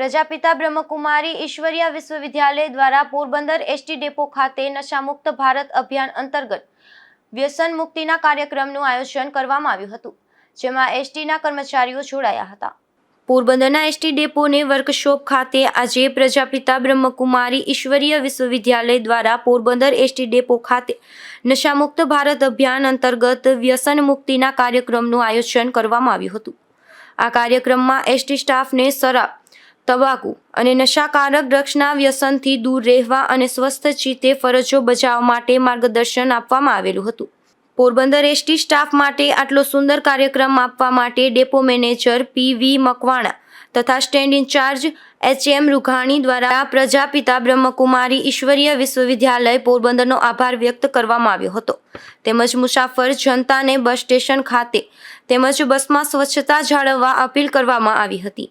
પ્રજાપિતા બ્રહ્મકુમારી ઈશ્વરીય વિશ્વવિદ્યાલય દ્વારા Porbandar ST depot ખાતે નશામુક્ત ભારત અભિયાન અંતર્ગત વ્યસન મુક્તિના કાર્યક્રમનું આયોજન કરવામાં આવ્યું હતું, જેમાં એસટીના કર્મચારીઓ જોડાયા હતા. પોરબંદરના એસટી ડેપોને વર્કશોપ ખાતે આજે પ્રજાપિતા બ્રહ્મકુમારી ઈશ્વરીય વિશ્વવિદ્યાલય દ્વારા પોરબંદર એસટી ડેપો ખાતે નશામુક્ત ભારત અભિયાન અંતર્ગત વ્યસન મુક્તિના કાર્યક્રમનું આયોજન કરવામાં આવ્યું હતું. આ કાર્યક્રમમાં એસટી સ્ટાફને શરાબ તંબાકુ અને નશાકારક ડ્રગ્સના વ્યસનથી દૂર રહેવા અને સ્વસ્થ ચિત્તે ફરજો બજાવવા માટે માર્ગદર્શન આપવામાં આવેલું હતું. પોરબંદર એસટી સ્ટાફ માટે આટલો સુંદર કાર્યક્રમ આપવા માટે depot manager P V Makwana તથા stand incharge H M Rughani દ્વારા પ્રજાપિતા બ્રહ્મકુમારી ઈશ્વરીય વિશ્વવિદ્યાલય પોરબંદરનો આભાર વ્યક્ત કરવામાં આવ્યો હતો. તેમજ મુસાફર જનતાને બસ સ્ટેશન ખાતે તેમજ બસમાં સ્વચ્છતા જાળવવા અપીલ કરવામાં આવી હતી.